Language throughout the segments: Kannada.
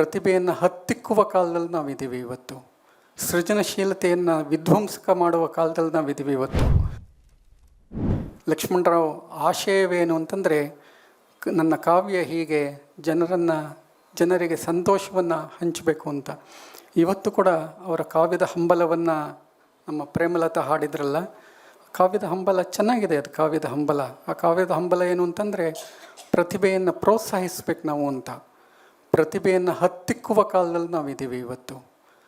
ಪ್ರತಿಭೆಯನ್ನು ಹತ್ತಿಕ್ಕುವ ಕಾಲದಲ್ಲಿ ನಾವಿದ್ದೀವಿ ಇವತ್ತು. ಸೃಜನಶೀಲತೆಯನ್ನು ವಿಧ್ವಂಸಕ ಮಾಡುವ ಕಾಲದಲ್ಲಿ ನಾವಿದ್ದೀವಿ ಇವತ್ತು. ಲಕ್ಷ್ಮಣರಾವ್ ಆಶಯವೇನು ಅಂತಂದರೆ ನನ್ನ ಕಾವ್ಯ ಹೀಗೆ ಜನರನ್ನು, ಜನರಿಗೆ ಸಂತೋಷವನ್ನು ಹಂಚಬೇಕು ಅಂತ. ಇವತ್ತು ಕೂಡ ಅವರ ಕಾವ್ಯದ ಹಂಬಲವನ್ನು ನಮ್ಮ ಪ್ರೇಮಲತಾ ಹಾಡಿದ್ರಲ್ಲ ಕಾವ್ಯದ ಹಂಬಲ ಚೆನ್ನಾಗಿದೆ ಅದು ಕಾವ್ಯದ ಹಂಬಲ. ಆ ಕಾವ್ಯದ ಹಂಬಲ ಏನು ಅಂತಂದರೆ, ಪ್ರತಿಭೆಯನ್ನು ಪ್ರೋತ್ಸಾಹಿಸ್ಬೇಕು ನಾವು ಅಂತ. ಪ್ರತಿಭೆಯನ್ನು ಹತ್ತಿಕ್ಕುವ ಕಾಲದಲ್ಲಿ ನಾವಿದ್ದೀವಿ ಇವತ್ತು.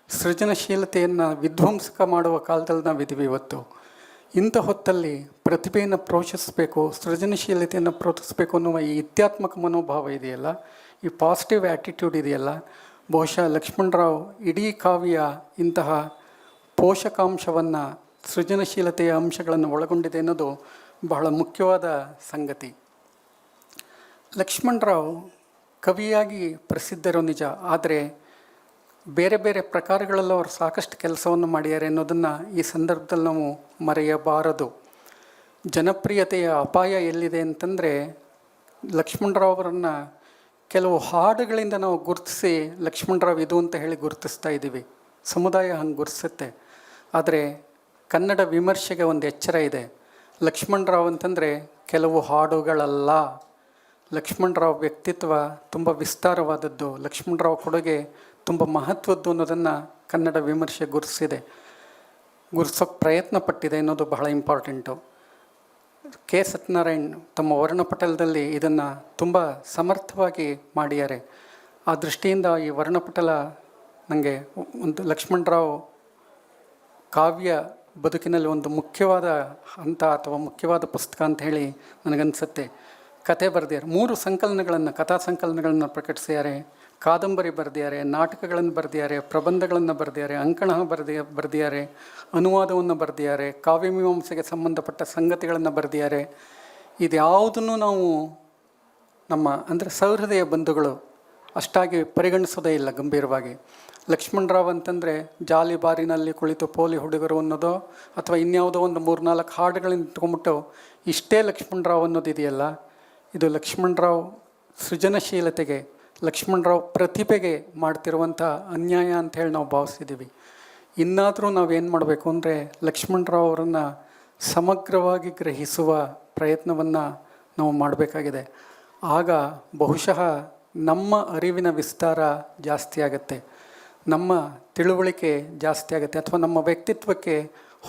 ಸೃಜನಶೀಲತೆಯನ್ನು ವಿಧ್ವಂಸಕ ಮಾಡುವ ಕಾಲದಲ್ಲಿ ನಾವಿದ್ದೀವಿ ಇವತ್ತು. ಇಂಥ ಹೊತ್ತಲ್ಲಿ ಪ್ರತಿಭೆಯನ್ನು ಪ್ರೋತ್ಸಾಹಿಸಬೇಕು, ಸೃಜನಶೀಲತೆಯನ್ನು ಪ್ರೋತ್ಸಾಹಿಸಬೇಕು ಅನ್ನುವ ಈ ಇತ್ಯಾತ್ಮಕ ಮನೋಭಾವ ಇದೆಯಲ್ಲ, ಈ ಪಾಸಿಟಿವ್ ಆ್ಯಟಿಟ್ಯೂಡ್ ಇದೆಯಲ್ಲ, ಬಹುಶಃ ಲಕ್ಷ್ಮಣರಾವ್ ಇಡೀ ಕಾವ್ಯ ಇಂತಹ ಪೋಷಕಾಂಶವನ್ನು, ಸೃಜನಶೀಲತೆಯ ಅಂಶಗಳನ್ನು ಒಳಗೊಂಡಿದೆ ಅನ್ನೋದು ಬಹಳ ಮುಖ್ಯವಾದ ಸಂಗತಿ. ಲಕ್ಷ್ಮಣರಾವ್ ಕವಿಯಾಗಿ ಪ್ರಸಿದ್ಧರು ನಿಜ. ಆದರೆ ಬೇರೆ ಬೇರೆ ಪ್ರಕಾರಗಳಲ್ಲೂ ಅವರು ಸಾಕಷ್ಟು ಕೆಲಸವನ್ನು ಮಾಡಿದ್ದಾರೆ ಅನ್ನೋದನ್ನು ಈ ಸಂದರ್ಭದಲ್ಲಿ ನಾವು ಮರೆಯಬಾರದು. ಜನಪ್ರಿಯತೆಯ ಅಪಾಯ ಎಲ್ಲಿದೆ ಅಂತಂದರೆ ಲಕ್ಷ್ಮಣರಾವ್ ಅವರನ್ನು ಕೆಲವು ಹಾಡುಗಳಿಂದ ನಾವು ಗುರುತಿಸಿ ಲಕ್ಷ್ಮಣರಾವ್ ಇದು ಅಂತ ಹೇಳಿ ಗುರುತಿಸ್ತಾ ಇದ್ದೀವಿ. ಸಮುದಾಯ ಹಂಗೆ ಗುರುತಿಸುತ್ತೆ ಆದರೆ ಕನ್ನಡ ವಿಮರ್ಶೆಗೆ ಒಂದು ಎಚ್ಚರ ಇದೆ. ಲಕ್ಷ್ಮಣರಾವ್ ಅಂತಂದರೆ ಕೆಲವು ಹಾಡುಗಳಲ್ಲ. ಲಕ್ಷ್ಮಣರಾವ್ ವ್ಯಕ್ತಿತ್ವ ತುಂಬ ವಿಸ್ತಾರವಾದದ್ದು. ಲಕ್ಷ್ಮಣರಾವ್ ಕೊಡುಗೆ ತುಂಬ ಮಹತ್ವದ್ದು ಅನ್ನೋದನ್ನು ಕನ್ನಡ ವಿಮರ್ಶೆ ಗುರುತಿಸಿದೆ. ಗುರುಸೋಕ್ಕೆ ಪ್ರಯತ್ನ ಪಟ್ಟಿದೆ ಅನ್ನೋದು ಬಹಳ ಇಂಪಾರ್ಟೆಂಟು. ಕೆ. ಸತ್ಯನಾರಾಯಣ್ ತಮ್ಮ ವರ್ಣಪಟಲದಲ್ಲಿ ಇದನ್ನು ತುಂಬ ಸಮರ್ಥವಾಗಿ ಮಾಡಿದ್ದಾರೆ. ಆ ದೃಷ್ಟಿಯಿಂದ ಈ ವರ್ಣಪಟಲ ನನಗೆ ಒಂದು ಲಕ್ಷ್ಮಣರಾವ್ ಕಾವ್ಯ ಬದುಕಿನಲ್ಲಿ ಒಂದು ಮುಖ್ಯವಾದ ಹಂತ ಅಥವಾ ಮುಖ್ಯವಾದ ಪುಸ್ತಕ ಅಂತ ಹೇಳಿ ನನಗನ್ಸುತ್ತೆ. ಕತೆ ಬರೆದಿದ್ದಾರೆ. ಮೂರು ಸಂಕಲನಗಳನ್ನು, ಕಥಾ ಸಂಕಲನಗಳನ್ನು ಪ್ರಕಟಿಸಿದ್ದಾರೆ. ಕಾದಂಬರಿ ಬರೆದಿದ್ದಾರೆ, ನಾಟಕಗಳನ್ನು ಬರೆದಿದ್ದಾರೆ, ಪ್ರಬಂಧಗಳನ್ನು ಬರೆದಿದ್ದಾರೆ, ಅಂಕಣ ಬರೆದಿ, ಬರೆದಿದ್ದಾರೆ, ಅನುವಾದವನ್ನು ಬರೆದಿದ್ದಾರೆ, ಕಾವ್ಯಮೀಮಾಂಸೆಗೆ ಸಂಬಂಧಪಟ್ಟ ಸಂಗತಿಗಳನ್ನು ಬರೆದಿದ್ದಾರೆ. ಇದ್ಯಾವುದನ್ನು ನಾವು ನಮ್ಮ, ಅಂದರೆ ಸೌಹೃದಯ ಬಂಧುಗಳು ಅಷ್ಟಾಗಿ ಪರಿಗಣಿಸೋದೇ ಇಲ್ಲ ಗಂಭೀರವಾಗಿ. ಲಕ್ಷ್ಮಣರಾವ್ ಅಂತಂದರೆ ಜಾಲಿ ಬಾರಿನಲ್ಲಿ ಕುಳಿತು ಪೋಲಿ ಹುಡುಗರು ಅನ್ನೋದೋ ಅಥವಾ ಇನ್ಯಾವುದೋ ಒಂದು ಮೂರ್ನಾಲ್ಕು ಹಾಡುಗಳನ್ನು ಇಟ್ಕೊಂಡ್ಬಿಟ್ಟು ಇಷ್ಟೇ ಲಕ್ಷ್ಮಣರಾವ್ ಅನ್ನೋದು ಇದೆಯಲ್ಲ ಇದು ಲಕ್ಷ್ಮಣರಾವ್ ಸೃಜನಶೀಲತೆಗೆ, ಲಕ್ಷ್ಮಣರಾವ್ ಪ್ರತಿಭೆಗೆ ಮಾಡ್ತಿರುವಂಥ ಅನ್ಯಾಯ ಅಂತ ಹೇಳಿ ನಾವು ಭಾವಿಸಿದ್ದೀವಿ ಇನ್ನಾದರೂ ನಾವೇನು ಮಾಡಬೇಕು ಅಂದರೆ ಲಕ್ಷ್ಮಣರಾವ್ ಅವರನ್ನು ಸಮಗ್ರವಾಗಿ ಗ್ರಹಿಸುವ ಪ್ರಯತ್ನವನ್ನು ನಾವು ಮಾಡಬೇಕಾಗಿದೆ. ಆಗ ಬಹುಶಃ ನಮ್ಮ ಅರಿವಿನ ವಿಸ್ತಾರ ಜಾಸ್ತಿ ಆಗುತ್ತೆ. ನಮ್ಮ ತಿಳುವಳಿಕೆ ಜಾಸ್ತಿ ಆಗುತ್ತೆ ಅಥವಾ ನಮ್ಮ ವ್ಯಕ್ತಿತ್ವಕ್ಕೆ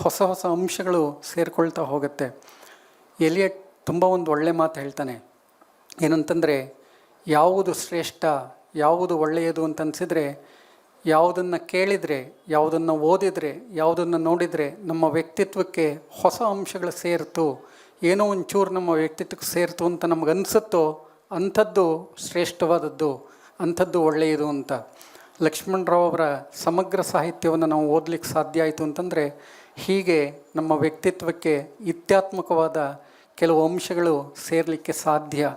ಹೊಸ ಹೊಸ ಅಂಶಗಳು ಸೇರಿಕೊಳ್ತಾ ಹೋಗುತ್ತೆ. ಎಲಿಯಟ್ ತುಂಬ ಒಂದು ಒಳ್ಳೆ ಮಾತು ಹೇಳ್ತಾನೆ. ಏನಂತಂದರೆ, ಯಾವುದು ಶ್ರೇಷ್ಠ, ಯಾವುದು ಒಳ್ಳೆಯದು ಅಂತ ಅನಿಸಿದರೆ, ಯಾವುದನ್ನು ಕೇಳಿದರೆ, ಯಾವುದನ್ನು ಓದಿದರೆ, ಯಾವುದನ್ನು ನೋಡಿದರೆ ನಮ್ಮ ವ್ಯಕ್ತಿತ್ವಕ್ಕೆ ಹೊಸ ಅಂಶಗಳು ಸೇರಿತು, ಏನೋ ಒಂಚೂರು ನಮ್ಮ ವ್ಯಕ್ತಿತ್ವಕ್ಕೆ ಸೇರಿತು ಅಂತ ನಮಗನ್ಸುತ್ತೋ ಅಂಥದ್ದು ಶ್ರೇಷ್ಠವಾದದ್ದು, ಅಂಥದ್ದು ಒಳ್ಳೆಯದು ಅಂತ. ಲಕ್ಷ್ಮಣರಾವ್ ಅವರ ಸಮಗ್ರ ಸಾಹಿತ್ಯವನ್ನು ನಾವು ಓದಲಿಕ್ಕೆ ಸಾಧ್ಯ ಆಯಿತು ಅಂತಂದರೆ, ಹೀಗೆ ನಮ್ಮ ವ್ಯಕ್ತಿತ್ವಕ್ಕೆ ಇತ್ಯಾತ್ಮಕವಾದ ಕೆಲವು ಅಂಶಗಳು ಸೇರಲಿಕ್ಕೆ ಸಾಧ್ಯ.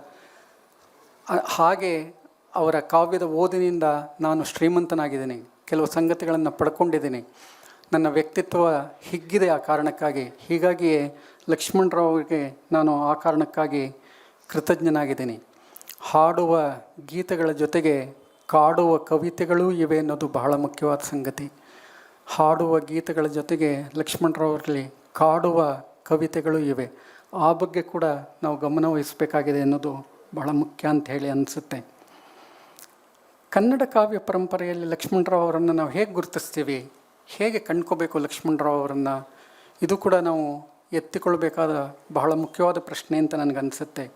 ಹಾಗೆ ಅವರ ಕಾವ್ಯದ ಓದಿನಿಂದ ನಾನು ಶ್ರೀಮಂತನಾಗಿದ್ದೀನಿ. ಕೆಲವು ಸಂಗತಿಗಳನ್ನು ಪಡ್ಕೊಂಡಿದ್ದೀನಿ. ನನ್ನ ವ್ಯಕ್ತಿತ್ವ ಹಿಗ್ಗಿದೆ ಆ ಕಾರಣಕ್ಕಾಗಿ. ಹೀಗಾಗಿಯೇ ಲಕ್ಷ್ಮಣರಾವ್ ಅವರಿಗೆ ನಾನು ಆ ಕಾರಣಕ್ಕಾಗಿ ಕೃತಜ್ಞನಾಗಿದ್ದೀನಿ. ಹಾಡುವ ಗೀತೆಗಳ ಜೊತೆಗೆ ಕಾಡುವ ಕವಿತೆಗಳೂ ಇವೆ ಅನ್ನೋದು ಬಹಳ ಮುಖ್ಯವಾದ ಸಂಗತಿ. ಹಾಡುವ ಗೀತೆಗಳ ಜೊತೆಗೆ ಲಕ್ಷ್ಮಣರಾವ್ ಅವರಲ್ಲಿ ಕಾಡುವ ಕವಿತೆಗಳು ಇವೆ. ಆ ಬಗ್ಗೆ ಕೂಡ ನಾವು ಗಮನವಹಿಸಬೇಕಾಗಿದೆ ಅನ್ನೋದು ಬಹಳ ಮುಖ್ಯ ಅಂತ ಹೇಳಿ ಅನಿಸುತ್ತೆ. ಕನ್ನಡ ಕಾವ್ಯ ಪರಂಪರೆಯಲ್ಲಿ ಲಕ್ಷ್ಮಣರಾವ್ ಅವರನ್ನು ನಾವು ಹೇಗೆ ಗುರುತಿಸ್ತೀವಿ? ಹೇಗೆ ಕಂಡ್ಕೋಬೇಕು ಲಕ್ಷ್ಮಣರಾವ್ ಅವರನ್ನು? ಇದು ಕೂಡ ನಾವು ಎತ್ತಿಕೊಳ್ಬೇಕಾದ ಬಹಳ ಮುಖ್ಯವಾದ ಪ್ರಶ್ನೆ ಅಂತ ನನಗನ್ಸುತ್ತೆ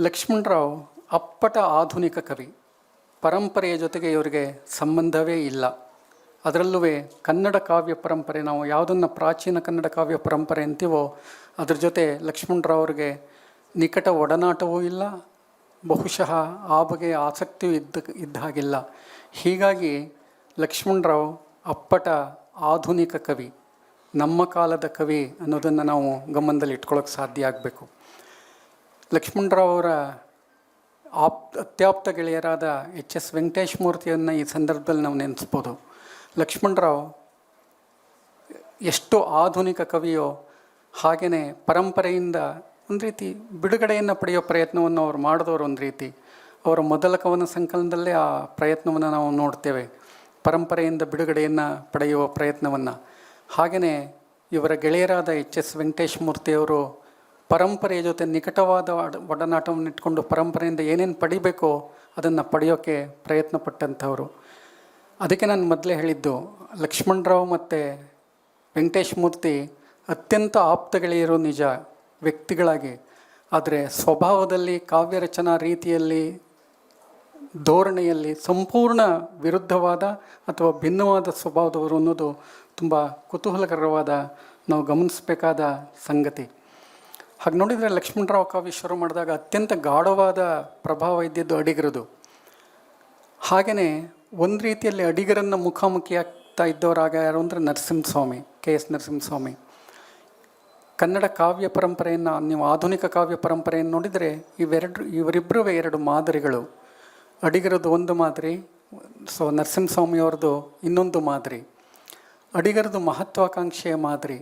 ಲಕ್ಷ್ಮಣರಾವ್ ಅಪ್ಪಟ ಆಧುನಿಕ ಕವಿ. ಪರಂಪರೆಯ ಜೊತೆಗೆ ಇವರಿಗೆ ಸಂಬಂಧವೇ ಇಲ್ಲ. ಅದರಲ್ಲೂ ಕನ್ನಡ ಕಾವ್ಯ ಪರಂಪರೆ, ನಾವು ಯಾವುದನ್ನು ಪ್ರಾಚೀನ ಕನ್ನಡ ಕಾವ್ಯ ಪರಂಪರೆ ಅಂತೀವೋ, ಅದ್ರ ಜೊತೆ ಲಕ್ಷ್ಮಣರಾವ್ ಅವರಿಗೆ ನಿಕಟ ಒಡನಾಟವೂ ಇಲ್ಲ, ಬಹುಶಃ ಆ ಬಗೆಯ ಆಸಕ್ತಿಯೂ ಇದ್ದ ಇದ್ದ ಹಾಗಿಲ್ಲ. ಹೀಗಾಗಿ ಲಕ್ಷ್ಮಣರಾವ್ ಅಪ್ಪಟ ಆಧುನಿಕ ಕವಿ, ನಮ್ಮ ಕಾಲದ ಕವಿ ಅನ್ನೋದನ್ನು ನಾವು ಗಮನದಲ್ಲಿ ಇಟ್ಕೊಳ್ಳೋಕೆ ಸಾಧ್ಯ ಆಗಬೇಕು. ಲಕ್ಷ್ಮಣರಾವ್ ಅವರ ಆಪ್, ಅತ್ಯಾಪ್ತ ಗೆಳೆಯರಾದ ಎಚ್ ಎಸ್ ವೆಂಕಟೇಶ್ ಮೂರ್ತಿಯನ್ನು ಈ ಸಂದರ್ಭದಲ್ಲಿ ನಾವು ನೆನೆಸ್ಬೋದು. ಲಕ್ಷ್ಮಣರಾವ್ ಎಷ್ಟು ಆಧುನಿಕ ಕವಿಯೋ ಹಾಗೆಯೇ ಪರಂಪರೆಯಿಂದ ಒಂದು ರೀತಿ ಬಿಡುಗಡೆಯನ್ನು ಪಡೆಯೋ ಪ್ರಯತ್ನವನ್ನು ಅವ್ರು ಮಾಡಿದವರು ಒಂದು ರೀತಿ. ಅವರ ಮೊದಲ ಕವನ ಸಂಕಲನದಲ್ಲೇ ಆ ಪ್ರಯತ್ನವನ್ನು ನಾವು ನೋಡ್ತೇವೆ. ಪರಂಪರೆಯಿಂದ ಬಿಡುಗಡೆಯನ್ನು ಪಡೆಯುವ ಪ್ರಯತ್ನವನ್ನು. ಹಾಗೆಯೇ ಇವರ ಗೆಳೆಯರಾದ ಎಚ್ ಎಸ್ ವೆಂಕಟೇಶ್ ಮೂರ್ತಿಯವರು ಪರಂಪರೆಯ ಜೊತೆ ನಿಕಟವಾದ ಒಡ- ಒಡನಾಟವನ್ನು ಇಟ್ಕೊಂಡು ಪರಂಪರೆಯಿಂದ ಏನೇನು ಪಡಿಬೇಕೋ ಅದನ್ನು ಪಡೆಯೋಕ್ಕೆ ಪ್ರಯತ್ನ ಪಟ್ಟಂಥವರು. ಅದಕ್ಕೆ ನಾನು ಮೊದಲೇ ಹೇಳಿದ್ದು ಲಕ್ಷ್ಮಣರಾವ್ ಮತ್ತು ವೆಂಕಟೇಶ್ ಮೂರ್ತಿ ಅತ್ಯಂತ ಆಪ್ತ ಗೆಳೆಯರು ನಿಜ. ವ್ಯಕ್ತಿಗಳಾಗಿ, ಆದರೆ ಸ್ವಭಾವದಲ್ಲಿ ಕಾವ್ಯ ರಚನಾ ರೀತಿಯಲ್ಲಿ, ಧೋರಣೆಯಲ್ಲಿ ಸಂಪೂರ್ಣ ವಿರುದ್ಧವಾದ ಅಥವಾ ಭಿನ್ನವಾದ ಸ್ವಭಾವದವರು ಅನ್ನೋದು ತುಂಬ ಕುತೂಹಲಕರವಾದ ನಾವು ಗಮನಿಸಬೇಕಾದ ಸಂಗತಿ. ಹಾಗೆ ನೋಡಿದರೆ ಲಕ್ಷ್ಮಣರಾವ್ ಕಾವ್ಯ ಶುರು ಮಾಡಿದಾಗ ಅತ್ಯಂತ ಗಾಢವಾದ ಪ್ರಭಾವ ಇದ್ದಿದ್ದು ಅಡಿಗರದು. ಹಾಗೆಯೇ ಒಂದು ರೀತಿಯಲ್ಲಿ ಅಡಿಗರನ್ನು ಮುಖಾಮುಖಿ ಆಗ್ತಾ ಇದ್ದವರಾಗ ಯಾರು ಅಂದರೆ ನರಸಿಂಹಸ್ವಾಮಿ, ಕೆ ಎಸ್ ನರಸಿಂಹಸ್ವಾಮಿ. ಕನ್ನಡ ಕಾವ್ಯ ಪರಂಪರೆಯನ್ನು, ನೀವು ಆಧುನಿಕ ಕಾವ್ಯ ಪರಂಪರೆಯನ್ನು ನೋಡಿದರೆ ಇವೆರಡು ಇವರಿಬ್ಬರು ಎರಡು ಮಾದರಿಗಳು. ಅಡಿಗರದ್ದು ಒಂದು ಮಾದರಿ, ಸೊ ನರಸಿಂಹಸ್ವಾಮಿಯವ್ರದ್ದು ಇನ್ನೊಂದು ಮಾದರಿ. ಅಡಿಗರದು ಮಹತ್ವಾಕಾಂಕ್ಷೆಯ ಮಾದರಿ.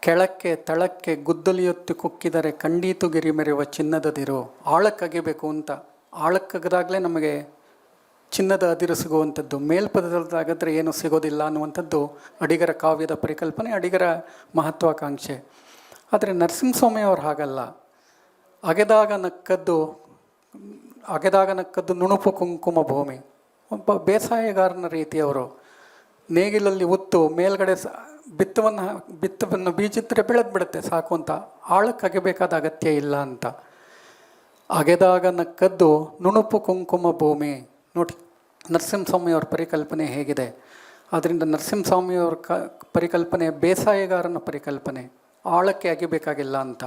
ಕೆಳಕ್ಕೆ, ತಳಕ್ಕೆ ಗುದ್ದಲಿಯೊತ್ತಿ ಕುಕ್ಕಿದರೆ ಕಂಡೀತು ಗಿರಿ ಮೆರೆಯುವ ಚಿನ್ನದದಿರು. ಆಳಕ್ಕಗಿಬೇಕು ಅಂತ. ಆಳಕ್ಕಗದಾಗಲೇ ನಮಗೆ ಚಿನ್ನದ ಅದಿರು ಸಿಗುವಂಥದ್ದು ಮೇಲ್ಪದರದಾಗದ್ರೆ ಏನು ಸಿಗೋದಿಲ್ಲ ಅನ್ನುವಂಥದ್ದು ಅಡಿಗರ ಕಾವ್ಯದ ಪರಿಕಲ್ಪನೆ, ಅಡಿಗರ ಮಹತ್ವಾಕಾಂಕ್ಷೆ. ಆದರೆ ನರಸಿಂಹಸ್ವಾಮಿಯವರು ಹಾಗಲ್ಲ. ಅಗೆದಾಗ ನಕ್ಕದ್ದು ಅಗೆದಾಗ ನಕ್ಕದ್ದು ನುಣುಪು ಕುಂಕುಮ ಭೂಮಿ. ಒಬ್ಬ ಬೇಸಾಯಗಾರನ ರೀತಿಯವರು ನೇಗಿಲಲ್ಲಿ ಉತ್ತು, ಮೇಲ್ಗಡೆ ಸ, ಬಿತ್ತವನ್ನು ಬಿತ್ತವನ್ನು ಬೀಜಿದ್ರೆ ಬೆಳೆದು ಬಿಡುತ್ತೆ ಸಾಕು ಅಂತ. ಆಳಕ್ಕೆ ಅಗೆಬೇಕಾದ ಅಗತ್ಯ ಇಲ್ಲ ಅಂತ. ಅಗೆದಾಗ ನಕ್ಕದ್ದು ನುಣುಪು ಕುಂಕುಮ ಭೂಮಿ. ನೋಡಿ, ನರಸಿಂಹಸ್ವಾಮಿಯವರ ಪರಿಕಲ್ಪನೆ ಹೇಗಿದೆ. ಆದ್ದರಿಂದ ನರಸಿಂಹಸ್ವಾಮಿಯವರ ಕ, ಪರಿಕಲ್ಪನೆ ಬೇಸಾಯಗಾರನ ಪರಿಕಲ್ಪನೆ, ಆಳಕ್ಕೆ ಅಗಿಬೇಕಾಗಿಲ್ಲ ಅಂತ.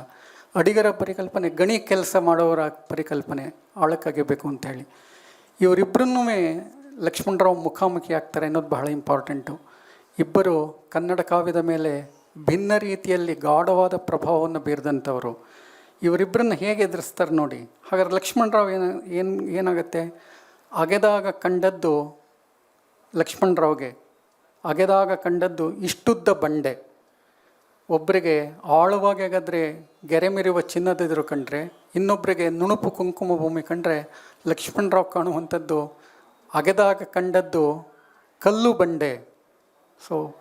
ಅಡಿಗರ ಪರಿಕಲ್ಪನೆ, ಗಣಿ ಕೆಲಸ ಮಾಡೋರ ಪರಿಕಲ್ಪನೆ ಆಳಕ್ಕೆ ಅಗಿಬೇಕು ಹೇಳಿ. ಇವರಿಬ್ಬರನ್ನೂ ಲಕ್ಷ್ಮಣರಾವ್ ಮುಖಾಮುಖಿ ಆಗ್ತಾರೆ ಅನ್ನೋದು ಬಹಳ ಇಂಪಾರ್ಟೆಂಟು ಇಬ್ಬರು ಕನ್ನಡ ಕಾವ್ಯದ ಮೇಲೆ ಭಿನ್ನ ರೀತಿಯಲ್ಲಿ ಗಾಢವಾದ ಪ್ರಭಾವವನ್ನು ಬೀರಿದಂಥವರು. ಇವರಿಬ್ಬರನ್ನ ಹೇಗೆ ಎದುರಿಸ್ತಾರೆ ನೋಡಿ. ಹಾಗಾದ್ರೆ ಲಕ್ಷ್ಮಣರಾವ್ ಏನು ಏನು, ಏನಾಗುತ್ತೆ? ಅಗೆದಾಗ ಕಂಡದ್ದು ಲಕ್ಷ್ಮಣರಾವ್ಗೆ, ಅಗೆದಾಗ ಕಂಡದ್ದು ಇಷ್ಟುದ್ದ ಬಂಡೆ. ಒಬ್ಬರಿಗೆ ಆಳವಾಗಿ ಹಾಗಾದರೆ ಗೆರೆ ಮೆರೆಯುವ ಚಿನ್ನದೆದುರು ಕಂಡ್ರೆ ಇನ್ನೊಬ್ಬರಿಗೆ ನುಣುಪು ಕುಂಕುಮ ಭೂಮಿ ಕಂಡ್ರೆ ಲಕ್ಷ್ಮಣರಾವ್ ಕಾಣುವಂಥದ್ದು ಅಗೆದಾಗ ಕಂಡದ್ದು ಕಲ್ಲು ಬಂಡೆ. ಸೊ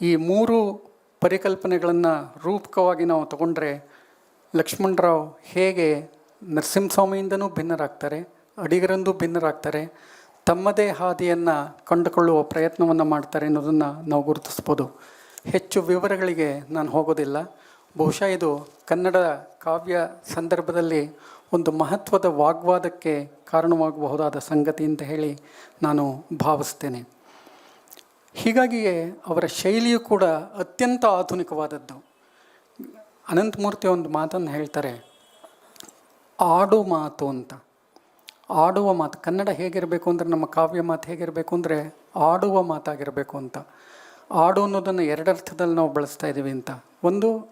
ಈ ಮೂರು ಪರಿಕಲ್ಪನೆಗಳನ್ನು ರೂಪಕವಾಗಿ ನಾವು ತಗೊಂಡ್ರೆ ಲಕ್ಷ್ಮಣರಾವ್ ಹೇಗೆ ನರಸಿಂಹಸ್ವಾಮಿಯಿಂದನೂ ಭಿನ್ನರಾಗ್ತಾರೆ. ಅಡಿಗರಂದು ಭಿನ್ನರಾಗ್ತಾರೆ. ತಮ್ಮದೇ ಹಾದಿಯನ್ನು ಕಂಡುಕೊಳ್ಳುವ ಪ್ರಯತ್ನವನ್ನು ಮಾಡ್ತಾರೆ ಅನ್ನೋದನ್ನು ನಾವು ಗುರುತಿಸ್ಬೋದು. ಹೆಚ್ಚು ವಿವರಗಳಿಗೆ ನಾನು ಹೋಗೋದಿಲ್ಲ. ಬಹುಶಃ ಇದು ಕನ್ನಡ ಕಾವ್ಯ ಸಂದರ್ಭದಲ್ಲಿ ಒಂದು ಮಹತ್ವದ ವಾಗ್ವಾದಕ್ಕೆ ಕಾರಣವಾಗಬಹುದಾದ ಸಂಗತಿ ಅಂತ ಹೇಳಿ ನಾನು ಭಾವಿಸ್ತೇನೆ. ಹೀಗಾಗಿಯೇ ಅವರ ಶೈಲಿಯು ಕೂಡ ಅತ್ಯಂತ ಆಧುನಿಕವಾದದ್ದು. ಅನಂತಮೂರ್ತಿ ಒಂದು ಮಾತನ್ನು ಹೇಳ್ತಾರೆ, ಆಡು ಮಾತು ಅಂತ. ಆಡುವ ಮಾತು, ಕನ್ನಡ ಹೇಗಿರಬೇಕು ಅಂದರೆ, ನಮ್ಮ ಕಾವ್ಯ ಮಾತು ಹೇಗಿರಬೇಕು ಅಂದರೆ, ಆಡುವ ಮಾತಾಗಿರಬೇಕು ಅಂತ. ಆಡು ಅನ್ನೋದನ್ನು ಎರಡರ್ಥದಲ್ಲಿ ನಾವು ಬಳಸ್ತಾ ಇದ್ದೀವಿ ಅಂತ. ಒಂದು,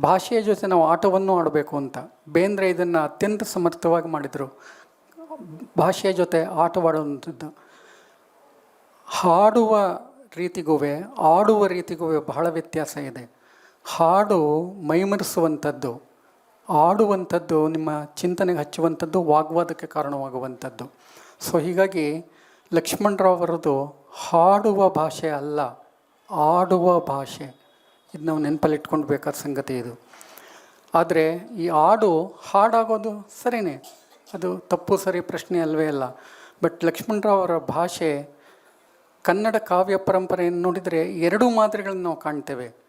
ಭಾಷೆಯ ಜೊತೆ ನಾವು ಆಟವನ್ನು ಆಡಬೇಕು ಅಂತ. ಬೇಂದ್ರೆ ಇದನ್ನು ಅತ್ಯಂತ ಸಮರ್ಥವಾಗಿ ಮಾಡಿದರು. ಭಾಷೆಯ ಜೊತೆ ಆಟವಾಡುವಂಥದ್ದು. ಹಾಡುವ ರೀತಿಗೂ ಆಡುವ ರೀತಿಗೂ ಬಹಳ ವ್ಯತ್ಯಾಸ ಇದೆ. ಹಾಡು ಮೈಮರೆಸುವಂಥದ್ದು. ಆಡುವಂಥದ್ದು, ನಿಮ್ಮ ಚಿಂತನೆಗೆ ಹಚ್ಚುವಂಥದ್ದು ವಾಗ್ವಾದಕ್ಕೆ ಕಾರಣವಾಗುವಂಥದ್ದು. ಸೊ ಹೀಗಾಗಿ ಲಕ್ಷ್ಮಣರಾವ್ ಅವರದು ಹಾಡುವ ಭಾಷೆ ಅಲ್ಲ, ಆಡುವ ಭಾಷೆ. ಇದು ನಾವು ನೆನಪಲ್ಲಿ ಇಟ್ಕೊಂಡು ಬೇಕಾದ ಸಂಗತಿ ಇದು. ಆದರೆ ಈ ಹಾಡು ಹಾಡಾಗೋದು ಸರಿಯೇ ಅದು ತಪ್ಪು ಸರಿ ಪ್ರಶ್ನೆ ಅಲ್ವೇ ಅಲ್ಲ. ಬಟ್ ಲಕ್ಷ್ಮಣರಾವ್ ಅವರ ಭಾಷೆ ಕನ್ನಡ ಕಾವ್ಯ ಪರಂಪರೆಯನ್ನು ನೋಡಿದರೆ ಎರಡೂ ಮಾದರಿಗಳನ್ನು ನಾವು ಕಾಣ್ತೇವೆ.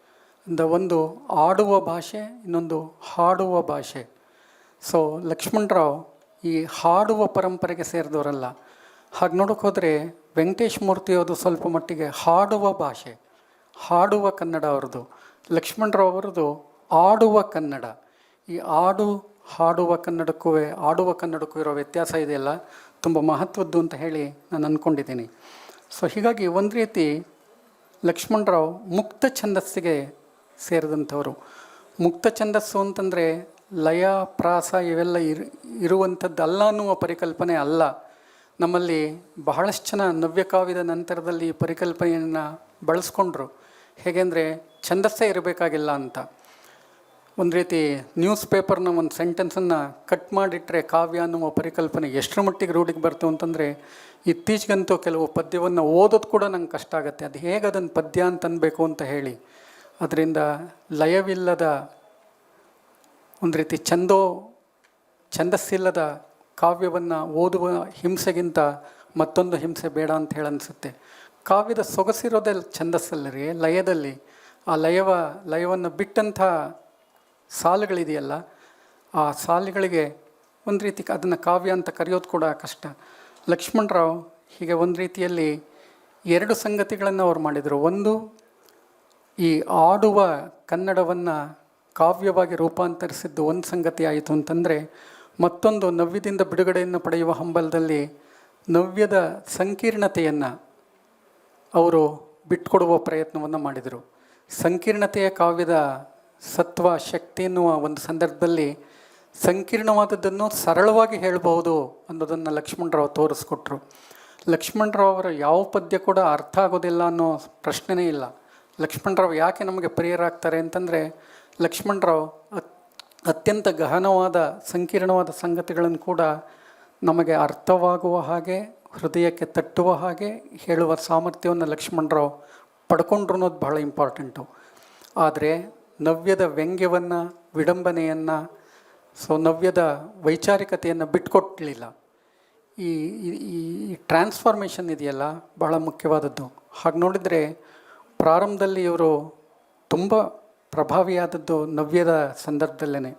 ಅಂದ ಒಂದು ಆಡುವ ಭಾಷೆ, ಇನ್ನೊಂದು ಹಾಡುವ ಭಾಷೆ. ಸೊ ಲಕ್ಷ್ಮಣರಾವ್ ಈ ಹಾಡುವ ಪರಂಪರೆಗೆ ಸೇರಿದವರಲ್ಲ. ಹಾಗೆ ನೋಡೋಕೆ ಹೋದರೆ ವೆಂಕಟೇಶ್ ಅವರು ಸ್ವಲ್ಪ ಮಟ್ಟಿಗೆ ಹಾಡುವ ಭಾಷೆ, ಹಾಡುವ ಕನ್ನಡ ಅವ್ರದ್ದು. ಲಕ್ಷ್ಮಣರಾವ್ ಅವರದು ಆಡುವ ಕನ್ನಡ. ಈ ಆಡು, ಹಾಡುವ ಕನ್ನಡಕ್ಕೂ, ಆಡುವ ಕನ್ನಡಕ್ಕೂ ಇರೋ ವ್ಯತ್ಯಾಸ ಇದೆಯಲ್ಲ, ತುಂಬ ಮಹತ್ವದ್ದು ಅಂತ ಹೇಳಿ ನಾನು ಅಂದ್ಕೊಂಡಿದ್ದೀನಿ ಸೊ ಹೀಗಾಗಿ ಒಂದು ರೀತಿ ಲಕ್ಷ್ಮಣರಾವ್ ಮುಕ್ತ ಛಂದಸ್ಸಿಗೆ ಸೇರಿದಂಥವರು. ಮುಕ್ತ ಛಂದಸ್ಸು ಅಂತಂದರೆ ಲಯ, ಪ್ರಾಸ ಇವೆಲ್ಲ ಇರು ಇರುವಂಥದ್ದಲ್ಲ ಅನ್ನುವ ಪರಿಕಲ್ಪನೆ ಅಲ್ಲ. ನಮ್ಮಲ್ಲಿ ಬಹಳಷ್ಟು ಜನ ನವ್ಯಕಾವ್ಯದ ನಂತರದಲ್ಲಿ ಈ ಪರಿಕಲ್ಪನೆಯನ್ನು ಬಳಸ್ಕೊಂಡ್ರು. ಹೇಗೆಂದರೆ ಛಂದಸ್ಸೇ ಇರಬೇಕಾಗಿಲ್ಲ ಅಂತ. ಒಂದು ರೀತಿ ನ್ಯೂಸ್ ಪೇಪರ್ನ ಒಂದು ಸೆಂಟೆನ್ಸನ್ನು ಕಟ್ ಮಾಡಿಟ್ರೆ ಕಾವ್ಯ ಅನ್ನುವ ಪರಿಕಲ್ಪನೆ ಎಷ್ಟರ ಮಟ್ಟಿಗೆ ರೂಢಿಗೆ ಬರ್ತು ಅಂತಂದರೆ ಇತ್ತೀಚೆಗಂತೂ ಕೆಲವು ಪದ್ಯವನ್ನು ಓದೋದು ಕೂಡ ನಂಗೆ ಕಷ್ಟ ಆಗುತ್ತೆ. ಅದು ಹೇಗೆ ಅದನ್ನು ಪದ್ಯ ಅಂತ ಅನ್ಬೇಕು ಅಂತ ಹೇಳಿ. ಅದರಿಂದ ಲಯವಿಲ್ಲದ ಒಂದು ರೀತಿ ಚಂದೋ ಛಂದಸ್ಸಿಲ್ಲದ ಕಾವ್ಯವನ್ನು ಓದುವ ಹಿಂಸೆಗಿಂತ ಮತ್ತೊಂದು ಹಿಂಸೆ ಬೇಡ ಅಂತ ಹೇಳಿ ಅನಿಸುತ್ತೆ. ಕಾವ್ಯದ ಸೊಗಸಿರೋದೇ ಛಂದಸ್ಸಲ್ಲರಿ ಲಯದಲ್ಲಿ. ಆ ಲಯವ, ಲಯವನ್ನು ಬಿಟ್ಟಂಥ ಸಾಲುಗಳಿದೆಯಲ್ಲ, ಆ ಸಾಲುಗಳಿಗೆ ಒಂದು ರೀತಿ ಅದನ್ನು ಕಾವ್ಯ ಅಂತ ಕರೆಯೋದು ಕೂಡ ಕಷ್ಟ. ಲಕ್ಷ್ಮಣರಾವ್ ಹೀಗೆ ಒಂದು ರೀತಿಯಲ್ಲಿ ಎರಡು ಸಂಗತಿಗಳನ್ನು ಅವ್ರು ಮಾಡಿದರು. ಒಂದು ಈ ಆಡುವ ಕನ್ನಡವನ್ನು ಕಾವ್ಯವಾಗಿ ರೂಪಾಂತರಿಸಿದ್ದು ಒಂದು ಸಂಗತಿ ಆಯಿತು ಅಂತಂದರೆ, ಮತ್ತೊಂದು ನವ್ಯದಿಂದ ಬಿಡುಗಡೆಯನ್ನು ಪಡೆಯುವ ಹಂಬಲದಲ್ಲಿ ನವ್ಯದ ಸಂಕೀರ್ಣತೆಯನ್ನು ಅವರು ಬಿಟ್ಕೊಡುವ ಪ್ರಯತ್ನವನ್ನು ಮಾಡಿದರು. ಸಂಕೀರ್ಣತೆಯ ಕಾವ್ಯದ ಸತ್ವ, ಶಕ್ತಿ ಎನ್ನುವ ಒಂದು ಸಂದರ್ಭದಲ್ಲಿ ಸಂಕೀರ್ಣವಾದದ್ದನ್ನು ಸರಳವಾಗಿ ಹೇಳಬಹುದು ಅನ್ನೋದನ್ನು ಲಕ್ಷ್ಮಣರಾವ್ ತೋರಿಸ್ಕೊಟ್ರು. ಲಕ್ಷ್ಮಣರಾವ್ ಅವರ ಯಾವ ಪದ್ಯ ಕೂಡ ಅರ್ಥ ಆಗೋದಿಲ್ಲ ಅನ್ನೋ ಪ್ರಶ್ನೆನೇ ಇಲ್ಲ. ಲಕ್ಷ್ಮಣರಾವ್ ಯಾಕೆ ನಮಗೆ ಪ್ರಿಯರಾಗ್ತಾರೆ ಅಂತಂದರೆ ಲಕ್ಷ್ಮಣರಾವ್ ಅತ್, ಅತ್ಯಂತ ಗಹನವಾದ, ಸಂಕೀರ್ಣವಾದ ಸಂಗತಿಗಳನ್ನು ಕೂಡ ನಮಗೆ ಅರ್ಥವಾಗುವ ಹಾಗೆ, ಹೃದಯಕ್ಕೆ ತಟ್ಟುವ ಹಾಗೆ ಹೇಳುವ ಸಾಮರ್ಥ್ಯವನ್ನು ಲಕ್ಷ್ಮಣರಾವ್ ಪಡ್ಕೊಂಡ್ರು ಅನ್ನೋದು ಬಹಳ ಇಂಪಾರ್ಟೆಂಟು. ಆದರೆ ನವ್ಯದ ವ್ಯಂಗ್ಯವನ್ನು, ವಿಡಂಬನೆಯನ್ನು, ಸೊ ನವ್ಯದ ವೈಚಾರಿಕತೆಯನ್ನು ಬಿಟ್ಕೊಟ್ಲಿಲ್ಲ ಈ, ಈ- ಈ ಟ್ರಾನ್ಸ್ಫಾರ್ಮೇಷನ್ ಇದೆಯಲ್ಲ, ಬಹಳ ಮುಖ್ಯವಾದದ್ದು. ಹಾಗೆ ನೋಡಿದರೆ ಪ್ರಾರಂಭದಲ್ಲಿ ಇವರು ತುಂಬ ಪ್ರಭಾವಿಯಾದದ್ದು ನವ್ಯದ ಸಂದರ್ಭದಲ್ಲೇ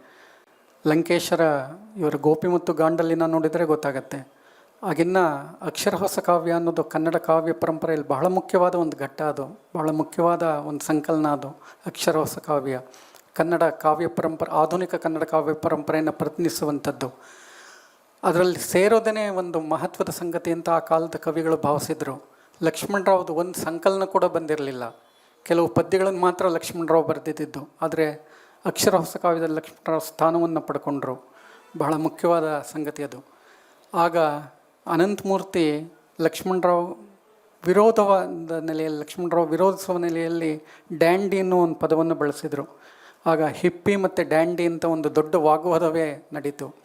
ಲಂಕೇಶರ ಇವರ ಗೋಪಿ ಮತ್ತು ಗಾಂಡಲಿನ ನೋಡಿದರೆ ಗೊತ್ತಾಗತ್ತೆ. ಆಗಿನ್ನ ಅಕ್ಷರಹೊಸ ಕಾವ್ಯ ಅನ್ನೋದು ಕನ್ನಡ ಕಾವ್ಯ ಪರಂಪರೆಯಲ್ಲಿ ಬಹಳ ಮುಖ್ಯವಾದ ಒಂದು ಘಟ್ಟ ಅದು. ಬಹಳ ಮುಖ್ಯವಾದ ಒಂದು ಸಂಕಲನ ಅದು ಅಕ್ಷರ ಹೊಸ ಕಾವ್ಯ. ಕನ್ನಡ ಕಾವ್ಯ ಪರಂಪರೆ, ಆಧುನಿಕ ಕನ್ನಡ ಕಾವ್ಯ ಪರಂಪರೆಯನ್ನು ಪ್ರತಿನಿಧಿಸುವಂಥದ್ದು. ಅದರಲ್ಲಿ ಸೇರೋದೇ ಒಂದು ಮಹತ್ವದ ಸಂಗತಿ ಅಂತ ಆ ಕಾಲದ ಕವಿಗಳು ಭಾವಿಸಿದರು. ಲಕ್ಷ್ಮಣರಾವ್ದು ಒಂದು ಸಂಕಲನ ಕೂಡ ಬಂದಿರಲಿಲ್ಲ. ಕೆಲವು ಪದ್ಯಗಳನ್ನು ಮಾತ್ರ ಲಕ್ಷ್ಮಣರಾವ್ ಬರೆದಿದ್ದು ಆದರೆ ಅಕ್ಷರ ಹೊಸ ಕಾವ್ಯದಲ್ಲಿ ಲಕ್ಷ್ಮಣರಾವ್ ಸ್ಥಾನವನ್ನು ಪಡ್ಕೊಂಡ್ರು. ಬಹಳ ಮುಖ್ಯವಾದ ಸಂಗತಿ ಅದು. ಆಗ ಅನಂತಮೂರ್ತಿ ಲಕ್ಷ್ಮಣರಾವ್ ವಿರೋಧವಾದ ನೆಲೆಯಲ್ಲಿ, ಲಕ್ಷ್ಮಣರಾವ್ ವಿರೋಧಿಸುವ ನೆಲೆಯಲ್ಲಿ ಡ್ಯಾಂಡಿ ಅನ್ನೋ ಒಂದು ಪದವನ್ನು ಬಳಸಿದರು. ಆಗ ಹಿಪ್ಪಿ ಮತ್ತು ಡ್ಯಾಂಡಿ ಅಂತ ಒಂದು ದೊಡ್ಡ ವಾಗ್ವಾದವೇ ನಡೀತು.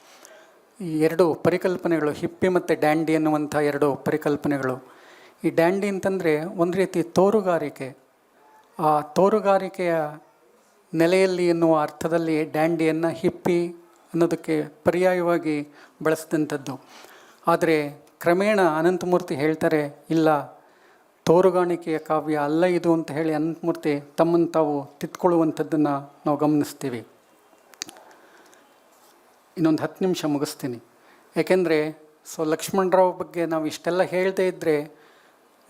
ಈ ಎರಡು ಪರಿಕಲ್ಪನೆಗಳು, ಹಿಪ್ಪಿ ಮತ್ತು ಡ್ಯಾಂಡಿ ಅನ್ನುವಂಥ ಎರಡು ಪರಿಕಲ್ಪನೆಗಳು. ಈ ಡ್ಯಾಂಡಿ ಅಂತಂದರೆ ಒಂದು ರೀತಿ ತೋರುಗಾರಿಕೆ. ಆ ತೋರುಗಾರಿಕೆಯ ನೆಲೆಯಲ್ಲಿ ಎನ್ನುವ ಅರ್ಥದಲ್ಲಿ ಡ್ಯಾಂಡಿಯನ್ನು ಹಿಪ್ಪಿ ಅನ್ನೋದಕ್ಕೆ ಪರ್ಯಾಯವಾಗಿ ಬಳಸಿದಂಥದ್ದು. ಆದರೆ ಕ್ರಮೇಣ ಅನಂತಮೂರ್ತಿ ಹೇಳ್ತಾರೆ, ಇಲ್ಲ, ತೋರುಗಾಣಿಕೆಯ ಕಾವ್ಯ ಅಲ್ಲ ಇದು ಅಂತ ಹೇಳಿ ಅನಂತಮೂರ್ತಿ ತಮ್ಮನ್ನು ತಾವು ತಿತ್ಕೊಳ್ಳುವಂಥದ್ದನ್ನು ನಾವು ಗಮನಿಸ್ತೀವಿ. ಇನ್ನೊಂದು ಹತ್ತು ನಿಮಿಷ ಮುಗಿಸ್ತೀನಿ. ಏಕೆಂದರೆ ಸೊ ಲಕ್ಷ್ಮಣರಾವ್ ಬಗ್ಗೆ ನಾವು ಇಷ್ಟೆಲ್ಲ ಹೇಳದೇ ಇದ್ದರೆ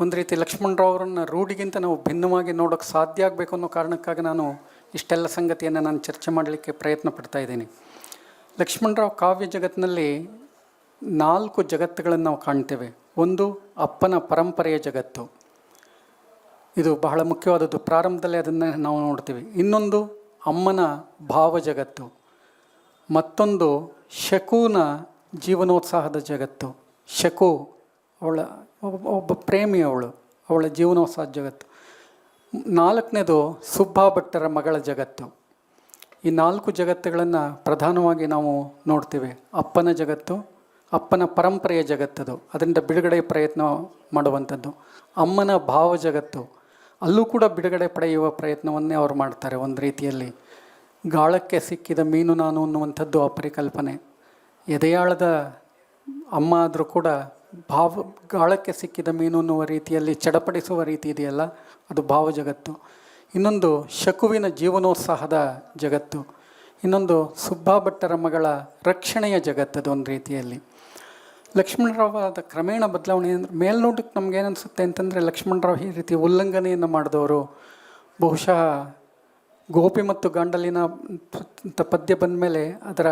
ಒಂದು ರೀತಿ ಲಕ್ಷ್ಮಣರಾವ್ ಅವರನ್ನು ರೂಢಿಗಿಂತ ನಾವು ಭಿನ್ನವಾಗಿ ನೋಡೋಕ್ಕೆ ಸಾಧ್ಯ ಆಗಬೇಕು ಅನ್ನೋ ಕಾರಣಕ್ಕಾಗಿ ನಾನು ಇಷ್ಟೆಲ್ಲ ಸಂಗತಿಯನ್ನು ನಾನು ಚರ್ಚೆ ಮಾಡಲಿಕ್ಕೆ ಪ್ರಯತ್ನ ಪಡ್ತಾ ಇದ್ದೀನಿ. ಲಕ್ಷ್ಮಣರಾವ್ ಕಾವ್ಯ ಜಗತ್ತಿನಲ್ಲಿ ನಾಲ್ಕು ಜಗತ್ತುಗಳನ್ನು ನಾವು ಕಾಣ್ತೇವೆ. ಒಂದು ಅಪ್ಪನ ಪರಂಪರೆಯ ಜಗತ್ತು. ಇದು ಬಹಳ ಮುಖ್ಯವಾದದ್ದು. ಪ್ರಾರಂಭದಲ್ಲಿ ಅದನ್ನು ನಾವು ನೋಡ್ತೀವಿ. ಇನ್ನೊಂದು ಅಮ್ಮನ ಭಾವ ಜಗತ್ತು. ಮತ್ತೊಂದು ಶಕುನ ಜೀವನೋತ್ಸಾಹದ ಜಗತ್ತು. ಶಕು ಅವಳ ಒಬ್ಬ- ಒಬ್ಬ ಪ್ರೇಮಿ ಅವಳು, ಅವಳ ಜೀವನೋತ್ಸಾಹದ ಜಗತ್ತು. ನಾಲ್ಕನೇದು ಸುಬ್ಬಾ ಭಟ್ಟರ ಮಗಳ ಜಗತ್ತು. ಈ ನಾಲ್ಕು ಜಗತ್ತುಗಳನ್ನು ಪ್ರಧಾನವಾಗಿ ನಾವು ನೋಡ್ತೀವಿ. ಅಪ್ಪನ ಜಗತ್ತು, ಅಪ್ಪನ ಪರಂಪರೆಯ ಜಗತ್ತದು, ಅದರಿಂದ ಬಿಡುಗಡೆ ಪ್ರಯತ್ನ ಮಾಡುವಂಥದ್ದು. ಅಮ್ಮನ ಭಾವ ಜಗತ್ತು, ಅಲ್ಲೂ ಕೂಡ ಬಿಡುಗಡೆ ಪಡೆಯುವ ಪ್ರಯತ್ನವನ್ನೇ ಅವರು ಮಾಡ್ತಾರೆ ಒಂದು ರೀತಿಯಲ್ಲಿ. ಗಾಳಕ್ಕೆ ಸಿಕ್ಕಿದ ಮೀನು ನಾನು ಅನ್ನುವಂಥದ್ದು ಆ ಪರಿಕಲ್ಪನೆ. ಎದೆಯಾಳದ ಅಮ್ಮ ಆದರೂ ಕೂಡ ಭಾವ, ಗಾಳಕ್ಕೆ ಸಿಕ್ಕಿದ ಮೀನು ಅನ್ನುವ ರೀತಿಯಲ್ಲಿ ಚಡಪಡಿಸುವ ರೀತಿ ಇದೆಯಲ್ಲ, ಅದು ಭಾವ ಜಗತ್ತು. ಇನ್ನೊಂದು ಶಕುವಿನ ಜೀವನೋತ್ಸಾಹದ ಜಗತ್ತು. ಇನ್ನೊಂದು ಸುಬ್ಬಾ ಭಟ್ಟರ ಮಗಳ ರಕ್ಷಣೆಯ ಜಗತ್ತದು ಒಂದು ರೀತಿಯಲ್ಲಿ. ಲಕ್ಷ್ಮಣರಾವ್ ಆದ ಕ್ರಮೇಣ ಬದಲಾವಣೆ ಅಂದರೆ ಮೇಲ್ನೋಟಕ್ಕೆ ನಮ್ಗೆ ಏನನ್ಸುತ್ತೆ ಅಂತಂದರೆ ಲಕ್ಷ್ಮಣರಾವ್ ಈ ರೀತಿ ಉಲ್ಲಂಘನೆಯನ್ನು ಮಾಡಿದವರು. ಬಹುಶಃ ಗೋಪಿ ಮತ್ತು ಗಾಂಡಲಿನ ಪದ್ಯ ಬಂದ ಮೇಲೆ ಅದರ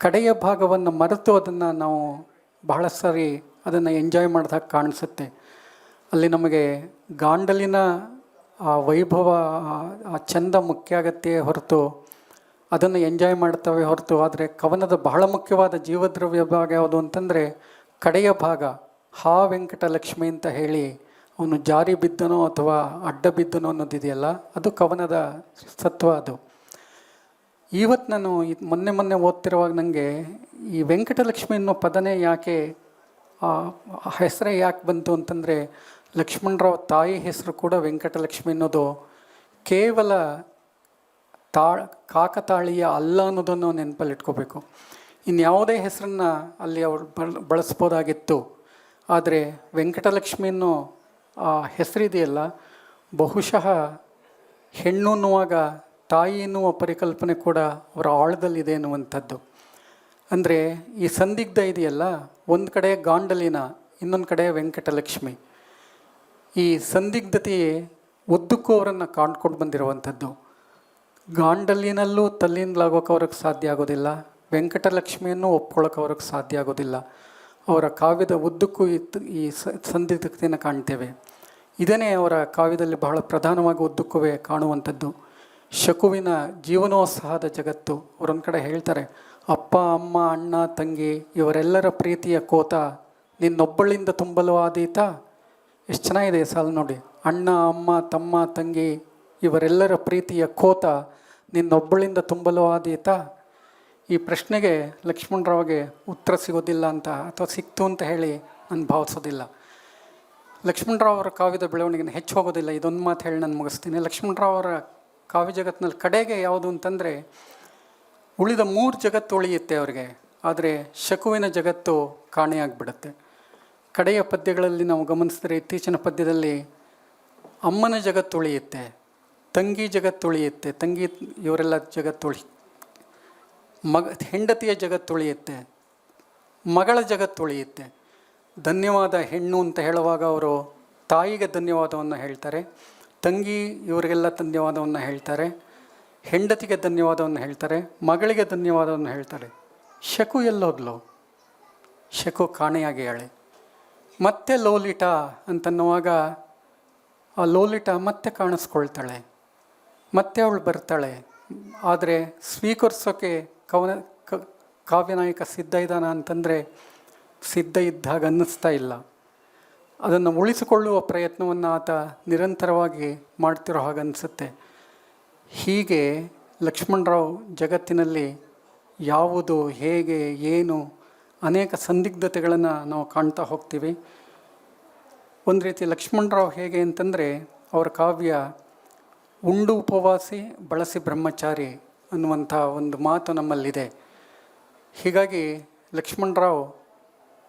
ಕಡೆಯ ಭಾಗವನ್ನು ಮರೆತು ಅದನ್ನು ನಾವು ಬಹಳ ಸಾರಿ ಅದನ್ನು ಎಂಜಾಯ್ ಮಾಡ್ದಾಗ ಕಾಣಿಸುತ್ತೆ. ಅಲ್ಲಿ ನಮಗೆ ಗಾಂಡಲಿನ, ಆ ವೈಭವ ಆ- ಚಂದ ಮುಖ್ಯ ಆಗತ್ತೆ ಹೊರತು ಅದನ್ನು ಎಂಜಾಯ್ ಮಾಡ್ತವೆ ಹೊರತು. ಆದರೆ ಕವನದ ಬಹಳ ಮುಖ್ಯವಾದ ಜೀವದ್ರವ್ಯ ಭಾಗ ಯಾವುದು ಅಂತಂದರೆ ಕಡೆಯ ಭಾಗ, ಹಾ ವೆಂಕಟಲಕ್ಷ್ಮಿ ಅಂತ ಹೇಳಿ ಅವನು ಜಾರಿ ಬಿದ್ದನೋ ಅಥವಾ ಅಡ್ಡ ಬಿದ್ದನೋ ಅನ್ನೋದಿದೆಯಲ್ಲ, ಅದು ಕವನದ ಸತ್ವ ಅದು. ಇವತ್ತು ನಾನು ಮೊನ್ನೆ ಮೊನ್ನೆ ಓದ್ತಿರುವಾಗ ನನಗೆ ಈ ವೆಂಕಟಲಕ್ಷ್ಮಿ ಅನ್ನೋ ಪದನೇ ಯಾಕೆ ಹೆಸರೇ ಯಾಕೆ ಬಂತು ಅಂತಂದರೆ ಲಕ್ಷ್ಮಣರಾವ್ ತಾಯಿ ಹೆಸರು ಕೂಡ ವೆಂಕಟಲಕ್ಷ್ಮಿ ಅನ್ನೋದು. ಕೇವಲ ತಾ, ಕಾಕತಾಳೀಯ ಅಲ್ಲ ಅನ್ನೋದನ್ನು ನೆನಪಲ್ಲಿ ಇಟ್ಕೋಬೇಕು. ಇನ್ಯಾವುದೇ ಹೆಸರನ್ನು ಅಲ್ಲಿ ಅವರು ಬಳ, ಬಳಸ್ಬೋದಾಗಿತ್ತು. ಆದರೆ ವೆಂಕಟಲಕ್ಷ್ಮಿ ಅನ್ನೋ ಹೆಸರಿದೆಯಲ್ಲ ಬಹುಶಃ ಹೆಣ್ಣು ಅನ್ನುವಾಗ ತಾಯಿ ಎನ್ನುವ ಪರಿಕಲ್ಪನೆ ಕೂಡ ಅವರ ಆಳದಲ್ಲಿದೆ ಎನ್ನುವಂಥದ್ದು. ಅಂದರೆ ಈ ಸಂದಿಗ್ಧ ಇದೆಯಲ್ಲ, ಒಂದು ಕಡೆ ಗಾಂಡಲಿನ, ಇನ್ನೊಂದು ಕಡೆ ವೆಂಕಟಲಕ್ಷ್ಮಿ. ಈ ಸಂದಿಗ್ಧತೆಯೇ ಉದ್ದಕ್ಕೂ ಅವರನ್ನು ಕಾಣ್ಕೊಂಡು ಬಂದಿರುವಂಥದ್ದು. ಗಾಂಡಲಿನಲ್ಲೂ ತಲ್ಲೀನಲಾಗೋಕೆ ಅವ್ರಿಗೆ ಸಾಧ್ಯ ಆಗೋದಿಲ್ಲ, ವೆಂಕಟಲಕ್ಷ್ಮಿಯನ್ನು ಒಪ್ಕೊಳ್ಳೋಕೆ ಅವ್ರಿಗೆ ಸಾಧ್ಯ ಆಗೋದಿಲ್ಲ. ಅವರ ಕಾವ್ಯದ ಉದ್ದಕ್ಕೂ ಈ ಸಂದಿಗ್ಧತೆಯನ್ನು ಕಾಣ್ತೇವೆ. ಇದನ್ನೇ ಅವರ ಕಾವ್ಯದಲ್ಲಿ ಬಹಳ ಪ್ರಧಾನವಾಗಿ ಉದ್ದಕ್ಕೂ ಕಾಣುವಂಥದ್ದು. ಶಕುವಿನ ಜೀವನೋತ್ಸಾಹದ ಜಗತ್ತು. ಅವರೊಂದು ಕಡೆ ಹೇಳ್ತಾರೆ, ಅಪ್ಪ, ಅಮ್ಮ, ಅಣ್ಣ, ತಂಗಿ, ಇವರೆಲ್ಲರ ಪ್ರೀತಿಯ ಕೋತ, ನಿನ್ನೊಬ್ಬಳಿಂದ ತುಂಬಲು ಆದೀತ? ಎಷ್ಟು ಚೆನ್ನಾಗಿದೆ ಸಾಲು ನೋಡಿ. ಅಣ್ಣ, ಅಮ್ಮ, ತಮ್ಮ, ತಂಗಿ, ಇವರೆಲ್ಲರ ಪ್ರೀತಿಯ ಕೋತ, ನಿನ್ನೊಬ್ಬಳಿಂದ ತುಂಬಲು ಆದೀತ? ಈ ಪ್ರಶ್ನೆಗೆ ಲಕ್ಷ್ಮಣರಾವ್ಗೆ ಉತ್ತರ ಸಿಗೋದಿಲ್ಲ ಅಂತ ಅಥವಾ ಸಿಕ್ತು ಅಂತ ಹೇಳಿ ನಾನು ಭಾವಿಸೋದಿಲ್ಲ. ಲಕ್ಷ್ಮಣರಾವ್ ಅವರ ಕಾವ್ಯದ ಬೆಳವಣಿಗೆನ ಹೆಚ್ಚು ಹೋಗೋದಿಲ್ಲ. ಇದೊಂದು ಮಾತು ಹೇಳಿ ನಾನು ಮುಗಿಸ್ತೀನಿ. ಲಕ್ಷ್ಮಣರಾವ್ ಅವರ ಕಾವ್ಯ ಜಗತ್ತಿನಲ್ಲಿ ಕಡೆಗೆ ಯಾವುದು ಅಂತಂದರೆ ಉಳಿದ ಮೂರು ಜಗತ್ತು ಉಳಿಯುತ್ತೆ ಅವರಿಗೆ, ಆದರೆ ಶಕುವಿನ ಜಗತ್ತು ಕಾಣೆಯಾಗಿಬಿಡುತ್ತೆ ಕಡೆಯ ಪದ್ಯಗಳಲ್ಲಿ ನಾವು ಗಮನಿಸಿದ್ರೆ ಇತ್ತೀಚಿನ ಪದ್ಯದಲ್ಲಿ ಅಮ್ಮನ ಜಗತ್ತು ಉಳಿಯುತ್ತೆ, ತಂಗಿ ಜಗತ್ತು ಉಳಿಯುತ್ತೆ, ತಂಗಿ ಇವರೆಲ್ಲ ಜಗತ್ತು ಉಳಿ, ಮಗ, ಹೆಂಡತಿಯ ಜಗತ್ತು ಉಳಿಯುತ್ತೆ, ಮಗಳ ಜಗತ್ತು ಉಳಿಯುತ್ತೆ. ಧನ್ಯವಾದ ಹೆಣ್ಣು ಅಂತ ಹೇಳುವಾಗ ಅವರು ತಾಯಿಗೆ ಧನ್ಯವಾದವನ್ನು ಹೇಳ್ತಾರೆ. ತಂಗಿ ಇವರಿಗೆಲ್ಲ ಧನ್ಯವಾದವನ್ನು ಹೇಳ್ತಾರೆ, ಹೆಂಡತಿಗೆ ಧನ್ಯವಾದವನ್ನು ಹೇಳ್ತಾರೆ, ಮಗಳಿಗೆ ಧನ್ಯವಾದವನ್ನು ಹೇಳ್ತಾರೆ. ಶಕು ಎಲ್ಲೋದ್ಲು? ಶಕು ಕಾಣೆಯಾಗಿ ಹೇಳಿ. ಮತ್ತೆ ಲೋಲಿಟ ಅಂತನ್ನುವಾಗ ಆ ಲೋಲಿಟ ಮತ್ತೆ ಕಾಣಿಸ್ಕೊಳ್ತಾಳೆ, ಮತ್ತೆ ಅವಳು ಬರ್ತಾಳೆ. ಆದರೆ ಸ್ವೀಕರಿಸೋಕೆ ಕವನ ಕಾವ್ಯನಾಯಕ ಸಿದ್ಧ ಇದ್ದಾನ ಅಂತಂದರೆ ಸಿದ್ಧ ಇದ್ದಾಗ ಅನ್ನಿಸ್ತಾ ಇಲ್ಲ. ಅದನ್ನು ಉಳಿಸಿಕೊಳ್ಳುವ ಪ್ರಯತ್ನವನ್ನು ಆತ ನಿರಂತರವಾಗಿ ಮಾಡ್ತಿರೋ ಹಾಗೆ ಅನಿಸುತ್ತೆ ಹೀಗೆ ಲಕ್ಷ್ಮಣರಾವ್ ಜಗತ್ತಿನಲ್ಲಿ ಯಾವುದು, ಹೇಗೆ, ಏನು ಅನೇಕ ಸಂದಿಗ್ಧತೆಗಳನ್ನು ನಾವು ಕಾಣ್ತಾ ಹೋಗ್ತೀವಿ. ಒಂದು ರೀತಿ ಲಕ್ಷ್ಮಣರಾವ್ ಹೇಗೆ ಅಂತಂದರೆ ಅವರ ಕಾವ್ಯ ಉಂಡು ಉಪವಾಸಿ ಬಳಸಿ ಬ್ರಹ್ಮಚಾರಿ ಅನ್ನುವಂಥ ಒಂದು ಮಾತು ನಮ್ಮಲ್ಲಿದೆ. ಹೀಗಾಗಿ ಲಕ್ಷ್ಮಣರಾವ್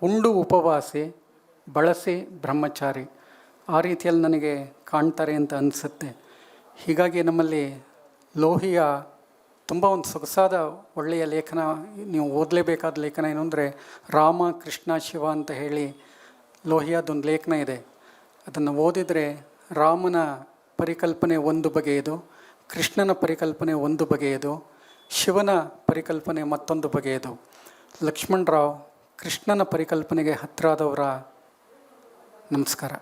ಉಂಡು ಉಪವಾಸಿ ಬಳಸಿ ಬ್ರಹ್ಮಚಾರಿ, ಆ ರೀತಿಯಲ್ಲಿ ನನಗೆ ಕಾಣ್ತಾರೆ ಅಂತ ಅನಿಸುತ್ತೆ. ಹೀಗಾಗಿ ನಮ್ಮಲ್ಲಿ ಲೋಹಿಯ ತುಂಬ ಒಂದು ಸೊಗಸಾದ ಒಳ್ಳೆಯ ಲೇಖನ, ನೀವು ಓದಲೇಬೇಕಾದ ಲೇಖನ ಏನು ಅಂದರೆ, ರಾಮ ಕೃಷ್ಣ ಶಿವ ಅಂತ ಹೇಳಿ ಲೋಹಿಯಾದೊಂದು ಲೇಖನ ಇದೆ. ಅದನ್ನು ಓದಿದರೆ ರಾಮನ ಪರಿಕಲ್ಪನೆ ಒಂದು ಬಗೆಯದು ಕೃಷ್ಣನ ಪರಿಕಲ್ಪನೆ ಒಂದು ಬಗೆಯದು ಶಿವನ ಪರಿಕಲ್ಪನೆ ಮತ್ತೊಂದು ಬಗೆಯದು ಲಕ್ಷ್ಮಣರಾವ್ ಕೃಷ್ಣನ ಪರಿಕಲ್ಪನೆಗೆ ಹತ್ತಿರಾದವರ ನಮಸ್ಕಾರ.